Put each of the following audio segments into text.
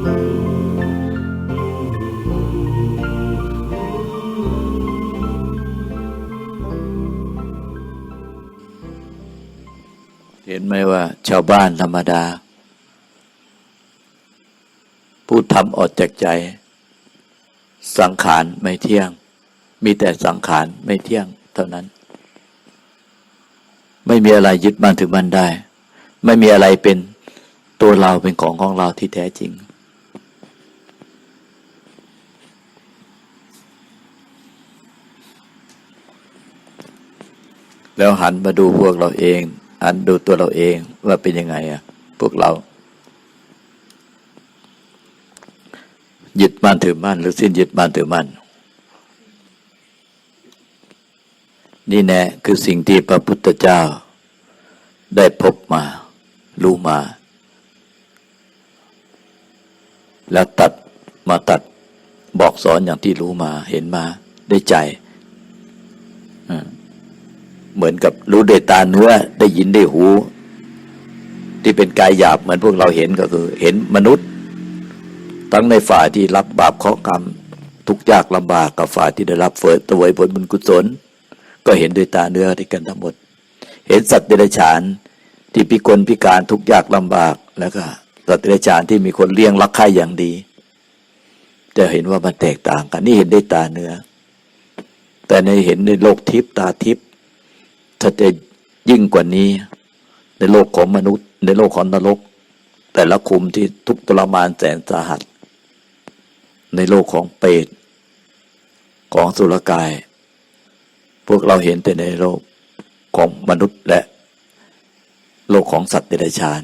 เห็นไหมว่าชาวบ้านธรรมดาผู้ทำออกจากใจ สังขารไม่เที่ยง มีแต่สังขารไม่เที่ยง เท่านั้น ไม่มีอะไรยึดมั่นถือมั่นได้ ไม่มีอะไรเป็นตัวเราเป็นของของเราที่แท้จริง แล้วหันมาดูพวกเราเองหันดูตัวเราเองว่าเป็นยังไงอะพวกเรายึดมั่นถือมั่นหรือสิ้นยึดมั่นถือมั่นนี่แน่คือสิ่งที่พระพุทธเจ้า ได้พบมา รู้มา แล้วตัดมาตัดบอกสอนอย่างที่รู้มา เห็นมาได้ใจอ่า เหมือนกับรู้ด้วยตาเนื้อได้ยินได้หู ที่เป็นกายหยาบเหมือนพวกเราเห็นก็คือ เห็นมนุษย์ ทั้งในฝ่ายที่รับบาปข้อกรรม ทุกยากลำบากกับฝ่ายที่ได้รับเฟิดตวยผลบุญกุศล ก็เห็นด้วยตาเนื้อที่กันทั้งหมด เห็นสัตว์เดรัจฉานที่พิกลพิการทุกยากลำบากแล้วก็สัตว์เดรัจฉานที่มีคนเลี้ยงรักใคร่อย่างดีจะเห็นว่ามันแตกต่างกันนี่เห็นด้วยตาเนื้อ แต่ในเห็นในโลกทิพย์ตาทิพย์ ถ้าจะยิ่งกว่านี้ ในโลกของมนุษย์ ในโลกของนรก แต่ละคุมที่ทุกทรมานแสนสาหัส ในโลกของเปรตของสุรกาย พวกเราเห็นแต่ในโลกของมนุษย์และ โลกของสัตว์เดรัจฉาน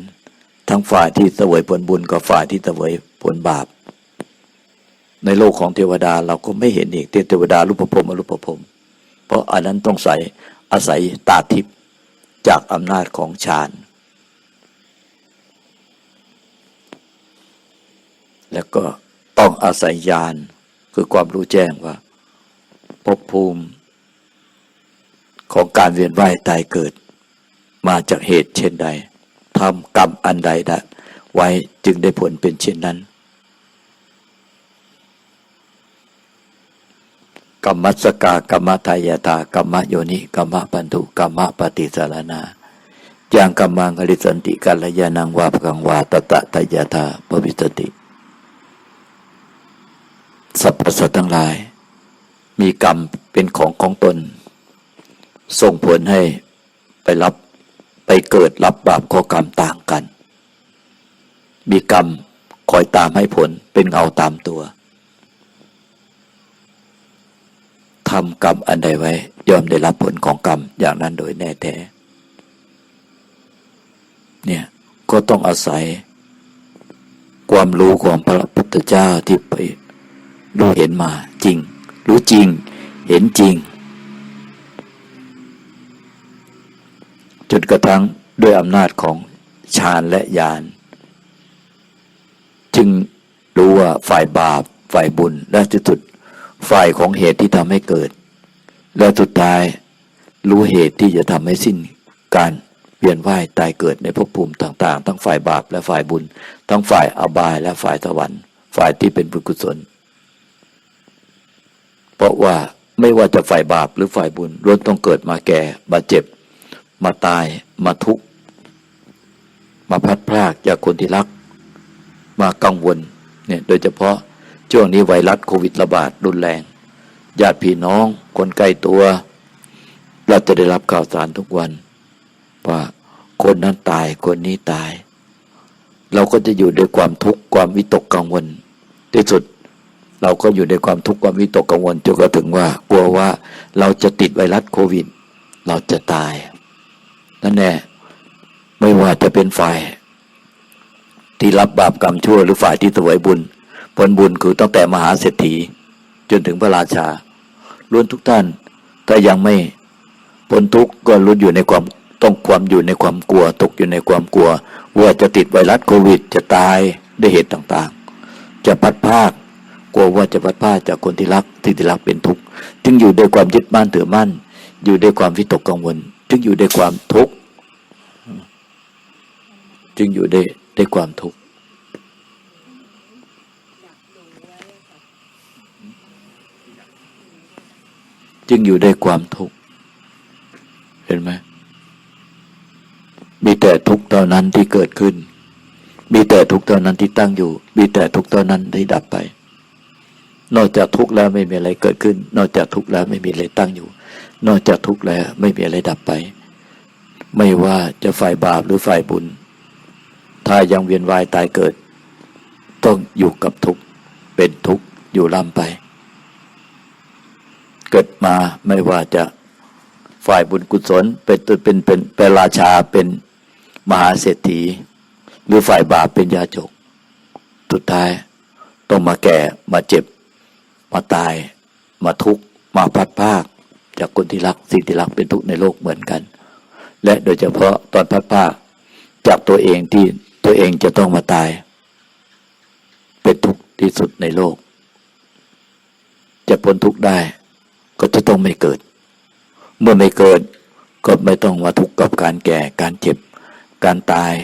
ทั้งฝ่ายที่เสวยผลบุญกับฝ่ายที่เสวยผลบาป ในโลกของเทวดาเราก็ไม่เห็นอีกเทวดารูปภพอรูปภพเพราะอันนั้นต้องใส่ อาศัยตาทิพย์จากอำนาจของฌาน แล้วก็ต้องอาศัยญาณคือความรู้แจ้งว่าภพภูมิ ของการเวียนว่ายตายเกิด มาจากเหตุเช่นใดทำกรรมอันใดได้ไว้จึงได้ผลเป็นเช่นนั้น กรรมัสกากรรมทายาตากรรมโยนิกรรมปันธุกรรมปฏิสารนาอย่างกรรมังคลิสันติกัลยานังวาปกังวาตตะทายาตาภวิสติสรรพสัตว์ทั้งหลาย มีกรรมเป็นของของตน ส่งผลให้ไปรับไปเกิดรับบาปข้อกรรมต่างกัน มีกรรมคอยตามให้ผลเป็นเงาตามตัว ทำกรรมอันใดไว้ยอมได้รับผลของกรรมอย่างนั้นโดยแน่แท้เนี่ยก็ต้องอาศัย ความรู้ของพระพุทธเจ้าที่ไปรู้เห็นมาจริง รู้จริง เห็นจริง จนกระทั่งด้วยอำนาจของฌานและญาณจึงรู้ว่าฝ่ายบาปฝ่ายบุญและที่สุด ฝ่ายของเหตุที่ทำให้เกิด และสุดท้ายรู้เหตุที่จะทำให้สิ้นการเวียนว่ายตายเกิดในภพภูมิต่าง ๆ ทั้งฝ่ายบาปและฝ่ายบุญ ทั้งฝ่ายอบายและฝ่ายสวรรค์ ฝ่ายที่เป็นบุญกุศล เพราะว่าไม่ว่าจะฝ่ายบาปหรือฝ่ายบุญล้วนต้องเกิดมาแก่มาเจ็บ มาตายมาทุกข์ มาพัดพรากจากคนที่รัก มากังวลเนี่ยโดยเฉพาะ ช่วงนี้ไวรัสโควิดระบาดรุนแรง ญาติพี่น้อง คนใกล้ตัว เราจะได้รับข่าวสารทุกวัน ว่าคนนั้นตายคนนี้ตาย เราก็จะอยู่ด้วยความทุกข์ความวิตกกังวล ที่สุดเราก็อยู่ในความทุกข์ความวิตกกังวลจนกระถึงว่า กลัวว่าเราจะติดไวรัสโควิด เราจะตายนั่นแน่ไม่ว่าจะเป็นฝ่าย ที่รับบาปกรรมชั่วหรือฝ่ายที่ถวายบุญ ผลบุญคือตั้งแต่มหาเศรษฐี จนถึงพระราชาล้วนทุกท่าน ถ้ายังไม่พ้นทุกข์ก็ลุ้นอยู่ในความต้องความอยู่ในความกลัว ตกอยู่ในความกลัว ว่าจะติดไวรัสโควิด จะตายด้วยเหตุต่างๆ จะพัดภาคกลัวว่าจะพัดภาคจากคนที่รักที่ที่รักเป็นทุกข์จึงอยู่ด้วยความยึดมั่นถือมั่น อยู่ด้วยความวิตกกังวล จึงอยู่ด้วยความทุกข์จึงอยู่ได้ด้วยความทุกข์ จึงอยู่ด้วยความทุกข์เห็นไหมมีแต่ทุกข์เท่านั้นที่เกิดขึ้น มีแต่ทุกข์เท่านั้นที่ตั้งอยู่ มีแต่ทุกข์เท่านั้นที่ดับไป นอกจากทุกข์แล้วไม่มีอะไรเกิดขึ้น นอกจากทุกข์แล้วไม่มีอะไรตั้งอยู่ นอกจากทุกข์แล้วไม่มีอะไรดับไป ไม่ว่าจะฝ่ายบาปหรือฝ่ายบุญ ถ้ายังเวียนว่ายตายเกิด ต้องอยู่กับทุกข์เป็นทุกข์อยู่ล่ำไป เกิดมาไม่ว่าจะฝ่ายบุญกุศลเป็นเป็นเป็นเป็นเป็นราชาเป็นมหาเศรษฐี หรือฝ่ายบาปเป็นยาจกสุดท้ายต้องมาแก่มาเจ็บ มาตาย มาทุกข์มาพัดพรากจากคนที่รักสิ่งที่รักเป็นทุกข์ในโลกเหมือนกัน และโดยเฉพาะตอนพัดพรากจากตัวเองที่ตัวเองจะต้องมาตาย เป็นทุกข์ที่สุดในโลก จะพ้นทุกข์ได้ ก็จะต้องไม่เกิด เมื่อไม่เกิด ก็ไม่ต้องมาทุกข์กับการแก่ การเจ็บ การตาย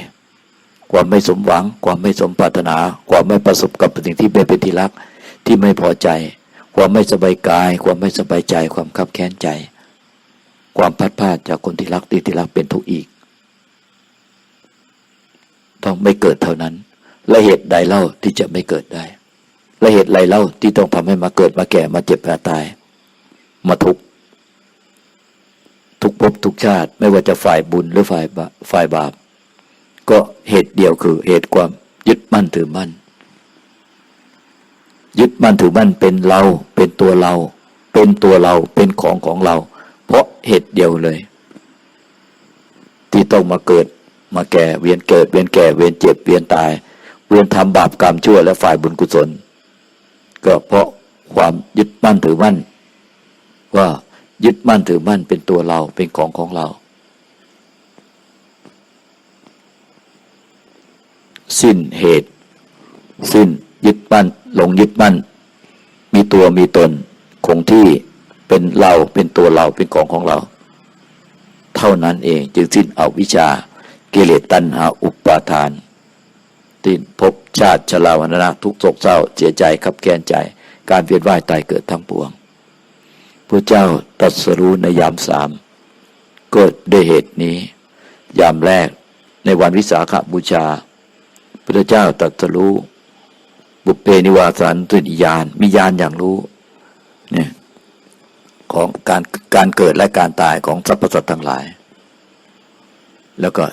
ความไม่สมหวัง ความไม่สมปรารถนา ความไม่ประสบกับสิ่งที่เป็นที่รัก ที่ไม่พอใจ ความไม่สบายกาย ความไม่สบายใจ ความคับแค้นใจ ความพัดพลาดจากคนที่รักที่ที่รักเป็นทุกข์อีก ต้องไม่เกิดเท่านั้น และเหตุใดเล่าที่จะไม่เกิดได้และเหตุไรเล่าที่ต้องทำให้มาเกิดมาแก่มาเจ็บมาตาย มาทุกทุกภพทุกชาติ ไม่ว่าจะฝ่ายบุญหรือฝ่ายบาฝ่ายบาป ก็เหตุเดียวคือ เหตุความยึดมั่นถือมั่น ยึดมั่นถือมั่นเป็นเรา เป็นตัวเรา เป็นตัวเราเป็นของของเรา เพราะเหตุเดียวเลย ที่ต้องมาเกิดมาแก่เวียนเกิดเวียนแก่เวียนเจ็บเวียนตาย เวียนทำบาปกรรมชั่วและฝ่ายบุญกุศล ก็เพราะความยึดมั่นถือมั่น ว่ายึดมั่นถือมั่นเป็นตัวเราเป็นของของเรา สิ้นเหตุ สิ้นยึดมั่นหลงยึดมั่น มีตัวมีตนคงที่เป็นเราเป็นตัวเราเป็นของของเรา เท่านั้นเองจึงสิ้นอวิชชากิเลสตัณหาอุปาทานสิ้นภพชาติชราวนะทุกโศกเศร้าเสียใจขับแค้นใจ การเวียนว่ายตายเกิดทั้งปวง พระเจ้าตรัสรู้ในยามสามก็ด้วยเหตุนี้ ยามแรกในวันวิสาขบูชา พระเจ้าตรัสรู้บุพเพนิวาสานตุนิยานมียานอย่างรู้เนี่ยของการการเกิดและการตายของสรรพสัตว์ทั้งหลาย แล้วก็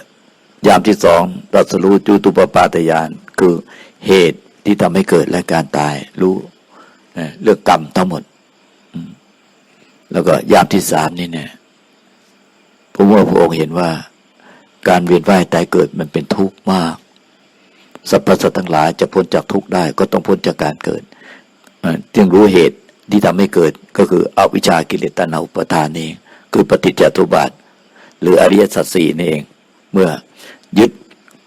ยามที่สองตรัสรู้จุตุปปาตยานคือเหตุที่ทำให้เกิดและการตายรู้เรื่องกรรมทั้งหมด แล้วก็ยามที่สามนี่เนี่ยผมว่าพระองค์เห็นว่า การเวียนว่ายตายเกิดมันเป็นทุกข์มากสรรพสัตว์ทั้งหลายจะพ้นจากทุกข์ได้ ก็ต้องพ้นจากการเกิดจึงรู้เหตุที่ทำให้เกิดก็คืออวิชากิเลสตัณหาอุปทานเองคือปฏิจจตุบาท หรืออริยสัจสี่นี่เอง เมื่อยึด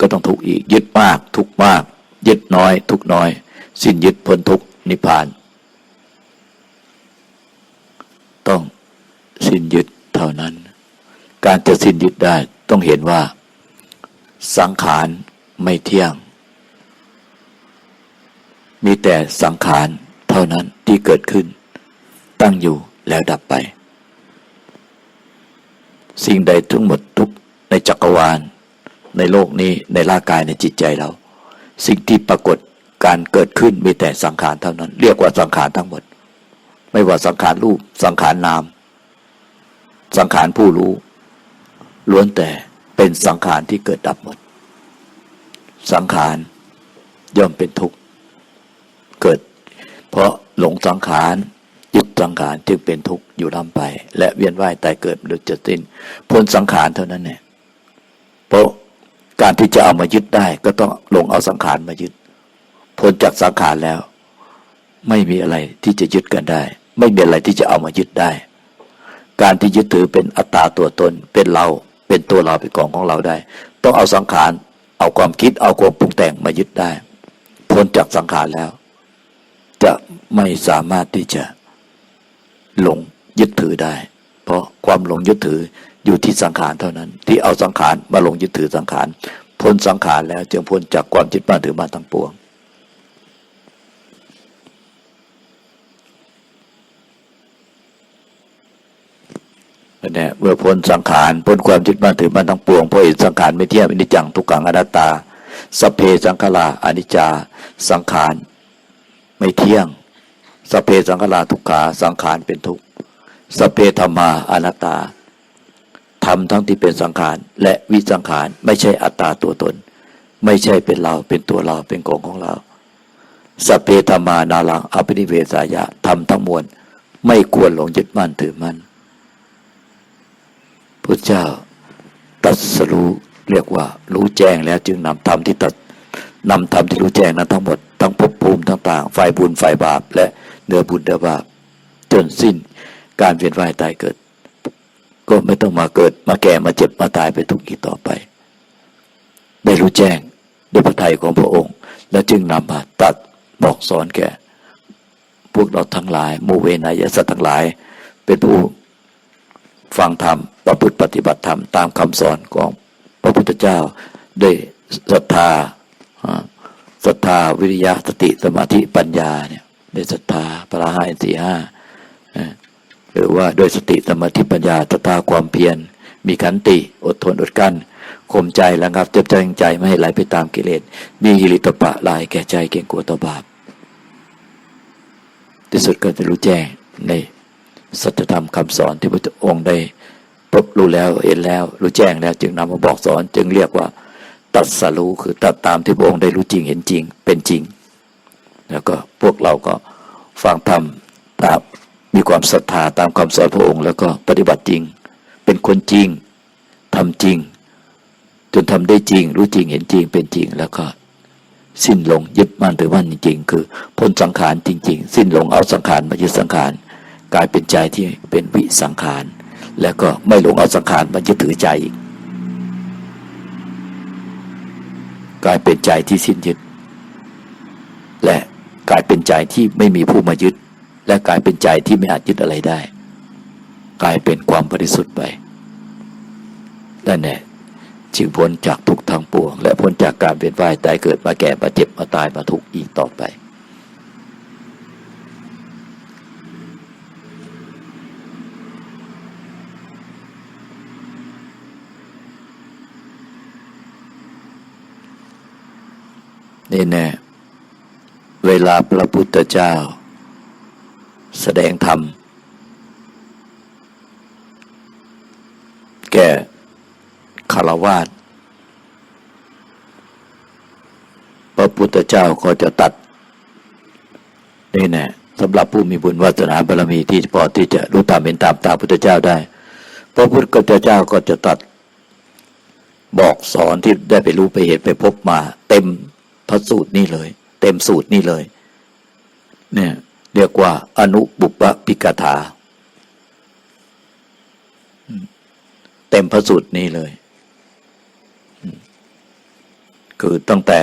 ก็ต้องทุกข์อีก ยึดมาก ทุกข์มาก ยึดน้อย ทุกข์น้อย สิ้นยึดพ้นทุกข์นิพพาน ต้องสิ้นยึดเท่านั้น การจะสิ้นยึดได้ต้องเห็นว่า สังขารไม่เที่ยง มีแต่สังขารเท่านั้นที่เกิดขึ้น ตั้งอยู่แล้วดับไป สิ่งใดทั้งหมดทุกในจักรวาล ในโลกนี้ในร่างกายในจิตใจเรา สิ่งที่ปรากฏการเกิดขึ้นมีแต่สังขารเท่านั้น เรียกว่าสังขารทั้งหมด ไม่ว่าสังขารรูป สังขารนาม สังขารผู้รู้ ล้วนแต่เป็นสังขารที่เกิดดับหมด สังขารย่อมเป็นทุกข์เกิด เพราะหลงสังขารยึดสังขารจึงเป็นทุกข์อยู่ลำไป และเวียนว่ายตายเกิดมนุษย์จะสิ้นพ้นสังขารเท่านั้นเนี่ยเพราะการที่จะเอามายึดได้ก็ต้องลงเอาสังขารมายึดพ้นจากสังขารแล้ว ไม่มีอะไรที่จะยึดกันได้ ไม่มีอะไรที่จะเอามายึดได้ การที่ยึดถือเป็นอัตตาตัวตนเป็นเราเป็นตัวเราเป็นของของเราได้ ต้องเอาสังขารเอาความคิดเอาความปรุงแต่งมายึดได้ พ้นจากสังขารแล้ว จะไม่สามารถที่จะหลงยึดถือได้ เพราะความหลงยึดถืออยู่ที่สังขารเท่านั้น ที่เอาสังขารมาหลงยึดถือสังขารพ้นสังขารแล้วจึงพ้นจากความยึดมั่นถือมั่นทั้งปวง เนี่ยเมื่อพ้นสังขารพ้นความยึดมั่นถือมั่นทั้งปวงเพราะเห็นสังขารไม่เที่ยงอนิจจังทุกขังอนัตตาสเพสังขาราอนิจจาสังขารไม่เที่ยงสเพสังขาราทุกขาสังขารเป็นทุกข์สเพธรรมาอนัตตาธรรมทั้งที่เป็นสังขารและวิสังขารไม่ใช่อัตตาตัวตน ไม่ใช่เป็นเราเป็นตัวเราเป็นของของเราสเพธรรมานาลังอภินิเวสายะธรรมทั้งมวลไม่ควรหลงยึดมั่นถือมั่น พระเจ้าตรัสรู้เรียกว่ารู้แจ้งแล้วจึงนำธรรมที่ตรัสนำธรรมที่รู้แจ้งนั้นทั้งหมดทั้งภพภูมิต่างๆฝ่ายบุญฝ่ายบาป และเนื้อบุญเนื้อบาปจนสิ้นการเวียนว่ายตายเกิด ก็ไม่ต้องมาเกิดมาแก่มาเจ็บมาตายไปทุกข์อีกต่อไป ได้รู้แจ้งด้วยพระทัยของพระองค์ และจึงนำมาตัดบอกสอนแก่ พวกเราทั้งหลายหมู่เวนยสัตว์ทั้งหลาย เป็นผู้ ฟังธรรมประพฤติปฏิบัติธรรมตามคำสอนของพระพุทธเจ้าด้วยศรัทธาศรัทธาวิริยะสติสมาธิปัญญาเนี่ยด้วยศรัทธาพระห้าอินทรีย์ห้าหรือว่าด้วยสติสมาธิปัญญาศรัทธาความเพียร มีขันติ อดทนอดกั้นข่มใจระงับเจ็บใจใจไม่ให้ไหลไปตามกิเลสมีหิริตปะลายแก่ใจเก่งกลัวต่อบาปที่สุดก็จะรู้แจ้งใน สัจธรรมคำสอนที่พระองค์ได้พบรู้แล้วเห็นแล้วรู้แจ้งแล้ว จึงนำมาบอกสอน จึงเรียกว่า ตัดสรู้คือตัดตามที่พระองค์ได้รู้จริงเห็นจริง เป็นจริง แล้วก็พวกเราก็ฟังธรรมตามมีความศรัทธาตามคำสอนพระองค์ แล้วก็ปฏิบัติจริง เป็นคนจริงทำจริง จนทำได้จริง รู้จริงเห็นจริงเป็นจริงแล้วก็สิ้นลงยึดมั่นถือมั่นจริงๆ คือพ้นสังขารจริง ๆ สิ้นลงเอาสังขารมายึดสังขาร กลายเป็นใจที่เป็นวิสังขาร แล้วก็ไม่หลงเอาสังขารมายึดถือใจอีกกลายเป็นใจที่สิ้นยึด และกลายเป็นใจที่ไม่มีผู้มายึด และกลายเป็นใจที่ไม่อาจยึดอะไรได้ กลายเป็นความบริสุทธิ์ไปนั่นแหละจึงพ้นจากทุกทางปวง และพ้นจากการเป็นว่ายตายเกิดมาแก่มาเจ็บมาตายมาทุกข์อีกต่อไป นี่แน่ เวลาพระพุทธเจ้า แสดงธรรม แก่คารวาสพระพุทธเจ้าก็จะตัด นี่แน่สำหรับผู้มีบุญวาสนาบารมีที่พอที่จะรู้ตามเห็นตามตามพุทธเจ้าได้ พระพุทธเจ้าก็จะตัดบอกสอนที่ได้ไปรู้ไปเห็นไปพบมา เต็ม ระสูตรนี่เลย เต็มสูตรนี่เลย เนี่ยเรียกว่า อนุบุปปิกถา เต็มพระสูตรนี้เลย คือตั้งแต่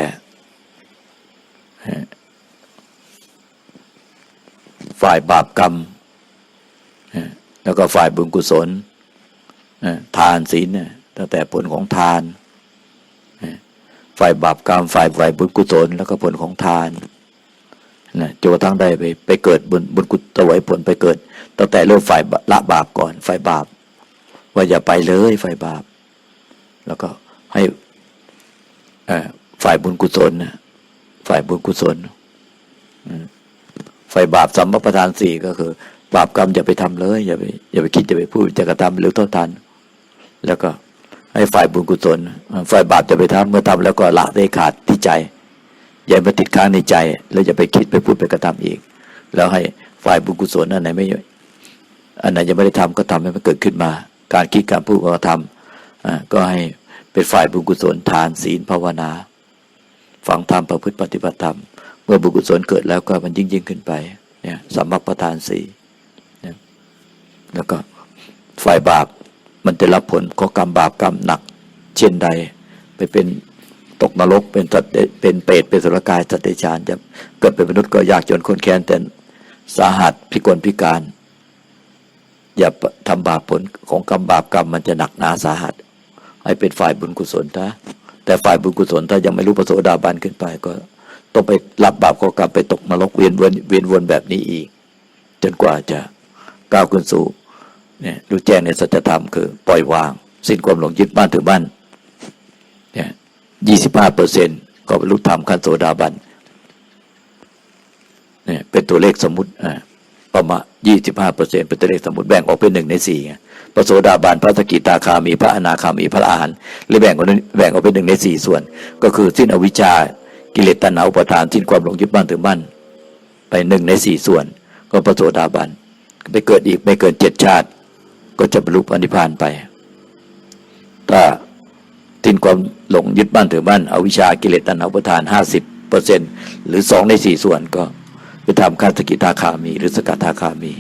ฝ่ายบาปกรรม แล้วก็ฝ่ายบุญกุศลทานศีลเนี่ยตั้งแต่ผลของทาน ฝ่ายบาปกรรมฝ่ายฝ่ายบุญกุศลแล้วก็ผลของทานนะจนกระทั่งได้ไปไปเกิดบุญบุญกุศลผลไปเกิด ตั้งแต่เริ่มฝ่ายละบาปก่อนฝ่ายบาป ว่าอย่าไปเลยฝ่ายบาป แล้วก็ให้ฝ่ายบุญกุศลนะฝ่ายบุญกุศลฝ่ายบาปสัมปทานสี่ก็คือ บาปกรรมอย่าไปทำเลย อย่าไปอย่าไปคิดอย่าไปพูดจะกระทำหรือโทษทันแล้วก็ ให้ฝ่ายบุญกุศลฝ่ายบาปจะไปทำเมื่อทำแล้วก็ละได้ขาดที่ใจอย่ามาติดค้างในใจ แล้วอย่าไปคิดไปพูดไปกระทำอีก แล้วให้ฝ่ายบุญกุศลอันไหนไม่อันไหนยังไม่ได้ทำก็ทำให้มันเกิดขึ้นมา การคิดการพูดก็ทำก็ให้เป็นฝ่ายบุญกุศลทานศีลภาวนาฟังธรรมประพฤติปฏิบัติธรรม เมื่อบุญกุศลเกิดแล้วก็มันยิ่งยิ่งขึ้นไปเนี่ยสัมมัประทานสีเนี่ยแล้วก็ฝ่ายบาป จะรับผลของกรรมบาปกรรมหนัก เช่นใด ไปเป็นตกนรกเป็นสัตว์เป็นเปรตเป็นสุรกายสัตว์เดชานจะเกิดเป็นมนุษย์ก็ยากจนคนแค้นแต่สาหัสพิกลพิการ อย่าทำบาปผลของกรรมบาปกรรมมันจะหนักหนาสาหัส ให้เป็นฝ่ายบุญกุศลถ้าแต่ฝ่ายบุญกุศลถ้ายังไม่รู้ประโสดาบันขึ้นไปก็ต้องไปรับบาปก็กรรมไปตกนรกเวียนวนเวียนวนแบบนี้อีก จนกว่าจะก้าวขึ้นสู่ เนี่ยรู้แจ้งในสัจธรรมคือ ปล่อยวาง สิ้นความหลงยึดบ้านถือบ้านเนี่ยยี่สิบห้าเปอร์เซ็นต์ก็บรรลุธรรมขั้นโสดาบันเนี่ยเป็นตัวเลขสมมติอ่าประมาณยี่สิบห้าเปอร์เซ็นเป็นตัวเลขสมมติแบ่งออกเป็นหนึ่งในสี่พระโสดาบันพระสกิตาคามีพระอนาคามีพระอรหันต์เลยแบ่งออกเป็นแบ่งออกเป็นหนึ่งในสี่ส่วน ก็คือสิ้นอวิชชากิเลสตัณหาอุปทานสิ้นความหลงยึดบ้านถือบ้านไปหนึ่งในสี่ส่วน ก็พระโสดาบันไปเกิดอีกไม่เกินเจ็ดชาติ ก็จะบรรลุอนิพพานไป ถ้าทิ้นความหลงยึดบ้านถือบ้านเอาวิชากิเลสตัณหาอุปทานห้าสิบเปอร์เซ็นหรือสองในสี่ส่วนก็ไปทำขั้นสกิทาคามี หรือสกทาคามี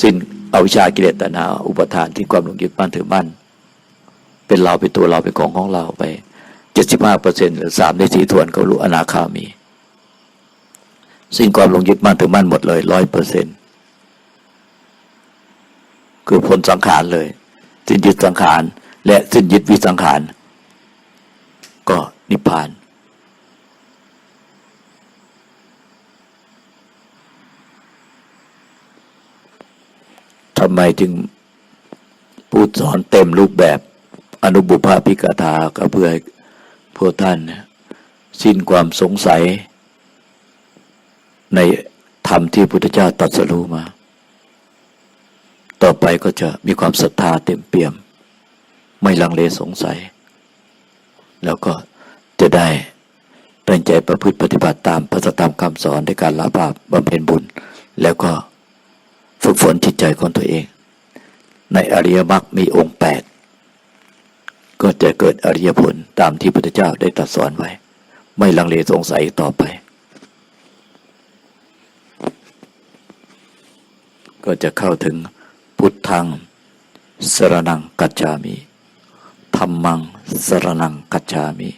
สิ้นอวิชากิเลสตัณหาอุปทานที่ความหลงยึดบ้านถือบ้านเป็นเราเป็นตัวเราเป็นของของเราไปเจ็ดสิบห้าเปอร์เซ็นหรือสามในสี่ส่วนก็รู้อนาคามี สิ้นความหลงยึดบ้านถือบ้านหมดเลยร้อยเปอร์เซ็นต์ คือพ้นสังขารเลย สิ้นยึดสังขาร และสิ้นยึดวิสังขาร ก็นิพพาน ทำไมจึงพูดสอนเต็มรูปแบบอนุบุพาพิกถาก็เพื่อพวกท่านเนี่ยสิ้นความสงสัย ในธรรมที่พุทธเจ้าตรัสรู้มา ต่อไปก็จะมีความศรัทธาเต็มเปี่ยม ไม่ลังเลสงสัย แล้วก็จะได้ตั้งใจประพฤติปฏิบัติตามพระธรรมคำสอนในการละบาปบำเพ็ญบุญ แล้วก็ฝึกฝนจิตใจของตัวเอง ในอริยมรรคมีองค์แปดก็จะเกิดอริยผลตามที่พระพุทธเจ้าได้ตรัสสอนไว้ ไม่ลังเลสงสัยต่อไป ก็จะเข้าถึง ทังสรนังกัจจามิธรรมังสรนังกัจจามิ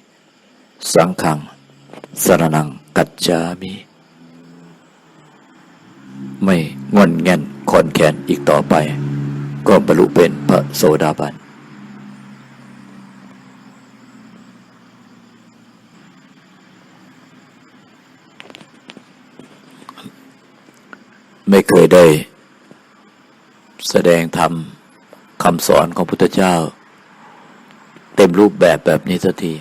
สังฆังสรนังกัจจามิ ไม่งอนแงนคอนแคนอีกต่อไป ก็บรรลุเป็นพระโสดาบัน ไม่เคยได้ แสดงธรรมคำสอนของพุทธเจ้า เต็มรูปแบบแบบนี้สักที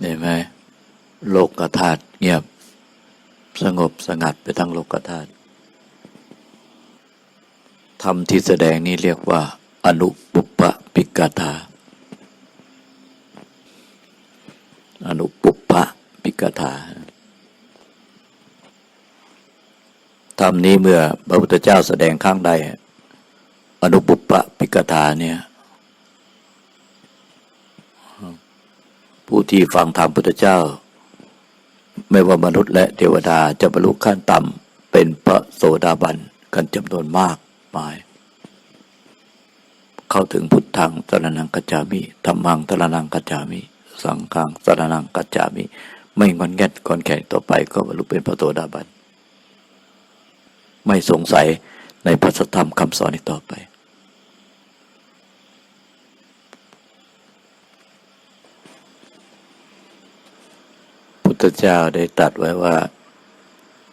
เห็นไหมโลกกธาตุเงียบ สงบสงัดไปทั้งโลกธาตุธรรมที่แสดงนี้เรียกว่า อนุปุปปปิกถาอนุปุปปะปิกถา ธรรมนี้เมื่อพระพุทธเจ้าแสดงข้างใดอนุปุปปะปิกถาเนี่ย ผู้ที่ฟังธรรมพุทธเจ้า ไม่ว่ามนุษย์และเทวดาจะบรรลุขั้นต่ำเป็นพระโสดาบันกันจำนวนมากมาย เข้าถึงพุทธังสรนังกัจจามิธรรมังสรนังกัจจามิ สังฆังสรนังกัจจามิ ไม่งอนแงนกอนแข่งต่อไปก็บรรลุเป็นพระโสดาบัน ไม่สงสัยในพระธรรมคำสอนอีกต่อไป พุทธเจ้าได้ตรัสไว้ว่า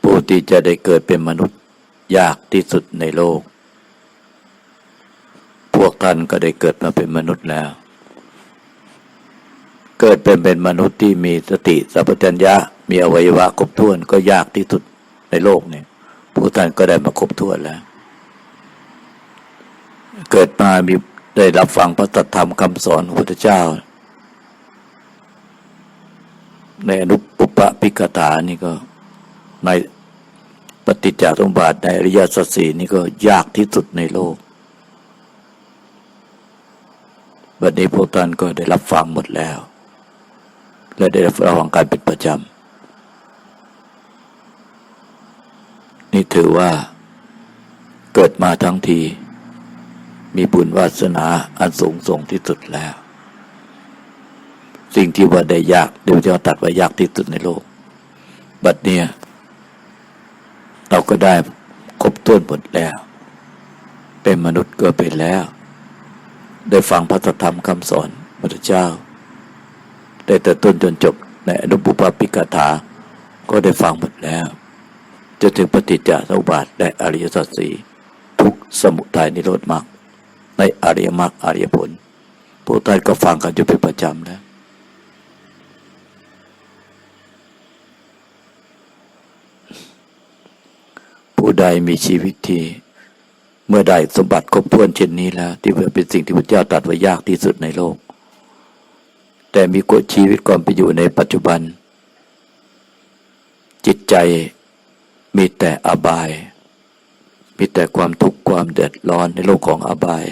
ผู้ที่จะได้เกิดเป็นมนุษย์ยากที่สุดในโลก พวกท่านก็ได้เกิดมาเป็นมนุษย์แล้ว เกิดเป็นเป็นมนุษย์ที่มีสติสัพพัญญะมีอวัยวะครบถ้วนก็ยากที่สุดในโลกเนี่ย พวกท่านก็ได้มาครบถ้วนแล้ว เกิดมามีได้รับฟังพระตธรรมคำสอนของพระพุทธเจ้า ในอนุปปะพิกถานี่ก็ในปฏิจจสมบัติในอริยสัจสี่นี่ก็ยากที่สุดในโลกบัดนี้พวกท่านก็ได้รับฟังหมดแล้ว และได้รับฟังการเป็นประจำ นี่ถือว่า เกิดมาทั้งที มีบุญวาสนาอันสูงส่งที่สุดแล้ว สิ่งที่ว่าได้ยากเดี๋ยวจะตัดว่ายากที่สุดในโลก บัดเนี้ยเราก็ได้ครบถ้วนหมดแล้ว เป็นมนุษย์ก็เป็นแล้ว ได้ฟังพระธรรมคำสอนพระเจ้า ได้แต่ต้นจนจบในอนุปุปปิกถา ก็ได้ฟังหมดแล้ว จะถึงปฏิจจสมุปบาทและอริยสัจสี่ทุกสมุทัยนิโรธมรรคในอริยมรรคอริยผลพวกท่านก็ฟังกันอยู่เป็นประจำแล้วผู้ใดมีชีวิตที่เมื่อได้สมบัติครบถ้วนเช่นนี้แล้ว ที่เป็นสิ่งที่พระเจ้าตรัสไว้ยากที่สุดในโลก แต่มีกฎชีวิตความเป็นอยู่ในปัจจุบัน จิตใจ มีแต่อบาย มีแต่ความทุกข์ความเดือดร้อนในโลกของอบาย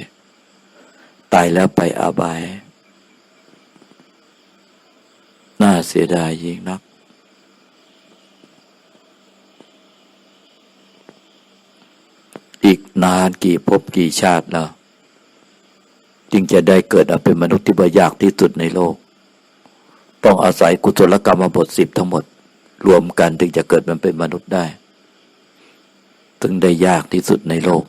ตายแล้วไปอบาย น่าเสียดายยิ่งนัก อีกนานกี่ภพกี่ชาติแล้วจึงจะได้เกิดมาเป็นมนุษย์ที่บ่ยากที่สุดในโลก ต้องอาศัยกุศลกรรมบทสิบทั้งหมด รวมกันถึงจะเกิดมันเป็นมนุษย์ได้ ถึงได้ยากที่สุดในโลก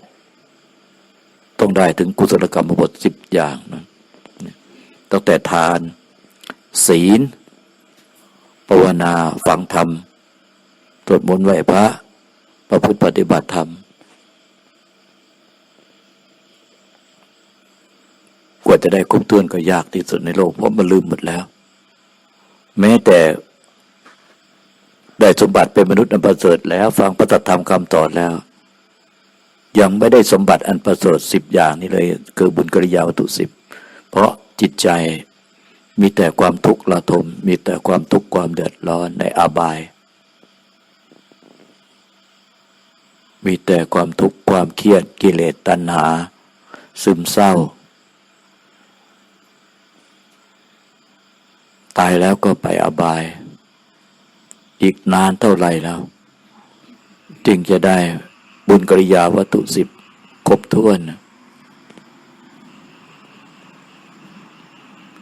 ต้องได้ถึงกุศลกรรมบทสิบอย่างนะตั้งแต่ทาน ศีลภาวนาฟังธรรมสวดมนต์ไหว้พระ ประพฤติปฏิบัติธรรม กว่าจะได้ครบถ้วนก็ยากที่สุดในโลกเพราะมันลืมหมดแล้ว แม้แต่ ได้สมบัติเป็นมนุษย์อันประเสริฐแล้ว ฟังพระธรรมคำตอนแล้ว ยังไม่ได้สมบัติอันประเสริฐสิบอย่างนี้เลย คือบุญกิริยาวัตถุสิบเพราะจิตใจมีแต่ความทุกข์ระทม มีแต่ความทุกข์ความเดือดร้อนในอาบาย มีแต่ความทุกข์ความเครียดกิเลสตัณหา ซึมเศร้า ตายแล้วก็ไปอบาย อีกนานเท่าไหร่แล้ว จึงจะได้บุญกริยาวัตถุสิบครบถ้วน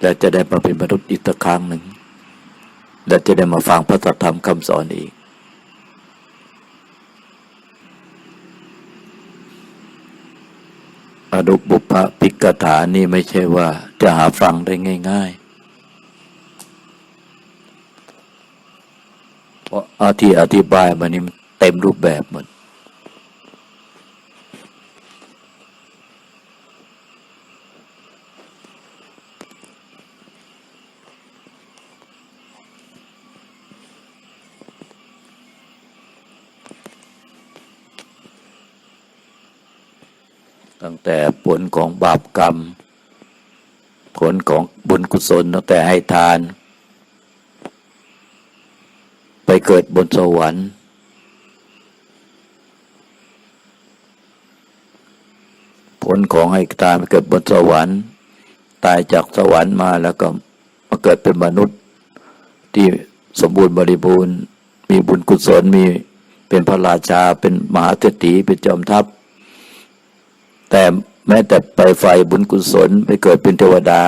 และจะได้มาเป็นมนุษย์อีกครั้งหนึ่ง และจะได้มาฟังพระธรรมคำสอนอีก อนุบุพปิกถานี่ไม่ใช่ว่าจะหาฟังได้ง่าย ๆ เพราะ อาที่อธิบายมานี่มันเต็มรูปแบบหมดตั้งแต่ผลของบาปกรรม ผลของบุญกุศลตั้งแต่ให้ทาน ไป เกิดบนสวรรค์ ผลของให้ทานไปเกิดบนสวรรค์ ตายจากสวรรค์มาแล้วก็มาเกิดเป็นมนุษย์ ที่สมบูรณ์บริบูรณ์ มีบุญกุศลมีเป็นพระราชาเป็นมหาเศรษฐีเป็นจอมทัพ แต่แม้แต่ไปไฟบุญกุศลไปเกิดเป็นเทวดา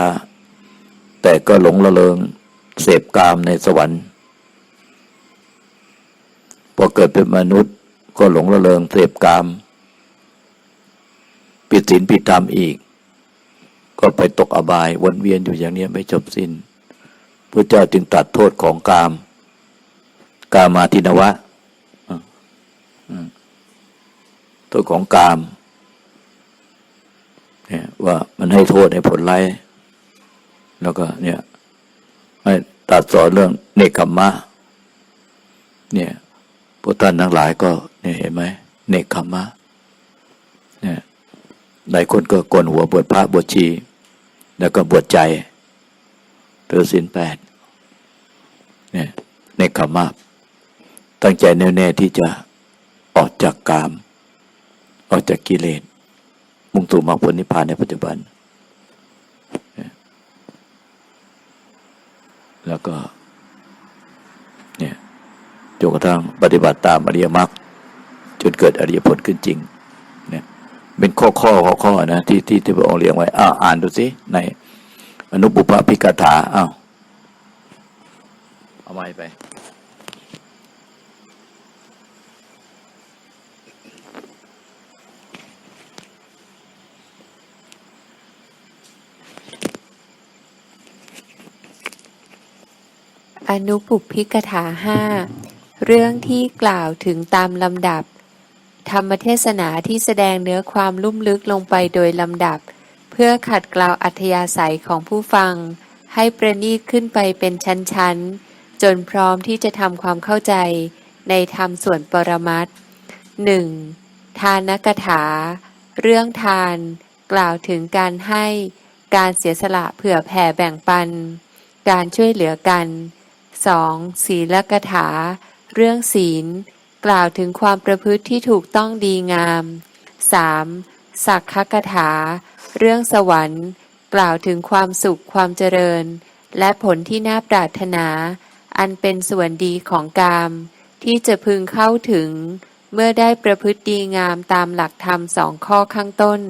แต่ก็หลงละเลงเสพกามในสวรรค์ พอเกิดเป็นมนุษย์ก็หลงละเลงเสพกามปิดศีลปิดธรรมอีก ก็ไปตกอบายวนเวียนอยู่อย่างนี้ไม่จบสิน้นพระเจ้าจึงตัดโทษของกาม กามาทินวะโทษของกามเนี่ยว่ามันให้โทษให้ผลไร้ายแล้วก็เนี่ยให้ตัดสอนเรื่องเนคขมมะเนี่ย พวกท่านทั้งหลายก็เนี่ยเห็นไหมเนคขมะเนี่ยหลายคนก็กลนหัวบวชพระบวชชี แล้วก็บวชใจเตือสินแปดเนี่ยเนคขมะตั้งใจแน่วแน่ที่จะออกจากกาม ออกจากกิเลสมุ่งสู่มรรคผลนิพพานในปัจจุบัน แล้วก็ จนกระทั่งปฏิบัติตามอริยมรรคจนเกิดอริยผลขึ้นจริงเนี่ยเป็นข้อข้อข้อข้อนะที่ที่ที่พระองค์เรียงไว้อ้าวอ่านดูสิในอนุปุปพิกถาอ้าวเอาไม้ไปอนุปุพิกถาห้า เรื่องที่กล่าวถึงตามลำดับ ธรรมเทศนาที่แสดงเนื้อความลุ่มลึกลงไปโดยลำดับ เพื่อขัดเกลาอัธยาศัยของผู้ฟัง ให้ประณีตขึ้นไปเป็นชั้นๆ จนพร้อมที่จะทำความเข้าใจในธรรมส่วนปรมัตหนึ่งทานกถา เรื่องทานกล่าวถึงการให้การเสียสละเผื่อแผ่แบ่งปัน การช่วยเหลือกัน 2. ศีลกถา เรื่องศีล กล่าวถึงความประพฤติที่ถูกต้องดีงาม 3. สักขกถา เรื่องสวรรค์ กล่าวถึงความสุขความเจริญ และผลที่น่าปรารถนา อันเป็นส่วนดีของกาม ที่จะพึงเข้าถึง เมื่อได้ประพฤติดีงามตามหลักธรรมสองข้อข้างต้น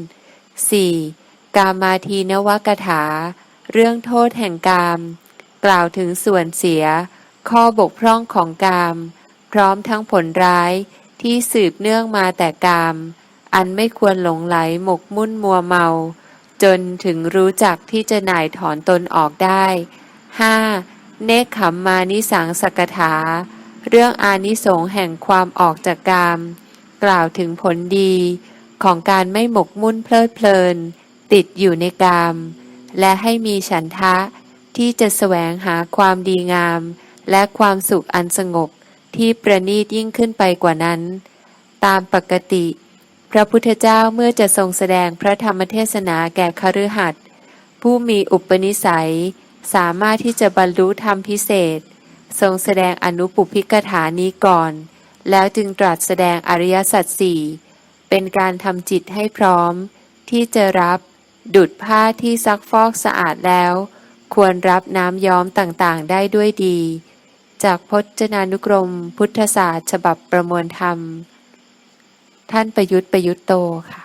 4. กามาทีนวกถา เรื่องโทษแห่งกาม กล่าวถึงส่วนเสีย ข้อบกพร่องของกาม พร้อมทั้งผลร้ายที่สืบเนื่องมาแต่กาม อันไม่ควรหลงไหลหมกมุ่นมัวเมา จนถึงรู้จักที่จะหน่ายถอนตนออกได้ 5. เนคขมมานิสังสกถา เรื่องอานิสงส์แห่งความออกจากกาม กล่าวถึงผลดีของการไม่หมกมุ่นเพลิดเพลิน ติดอยู่ในกาม และให้มีฉันทะที่จะแสวงหาความดีงาม และความสุขอันสงบที่ประณีตยิ่งขึ้นไปกว่านั้น ตามปกติ พระพุทธเจ้าเมื่อจะทรงแสดงพระธรรมเทศนาแก่คฤหัสถ์ผู้มีอุปนิสัย สามารถที่จะบรรลุธรรมพิเศษ ทรงแสดงอนุปุพิกถานี้ก่อน แล้วจึงตรัสแสดงอริยสัจสี่เป็นการทำจิตให้พร้อม ที่จะรับ ดุดผ้าที่ซักฟอกสะอาดแล้ว ควรรับน้ำย้อมต่างๆ ได้ด้วยดี จากพจนานุกรม พุทธศาสตร์ ฉบับประมวลธรรม ท่านประยุทธ์ประยุทธ์โตค่ะ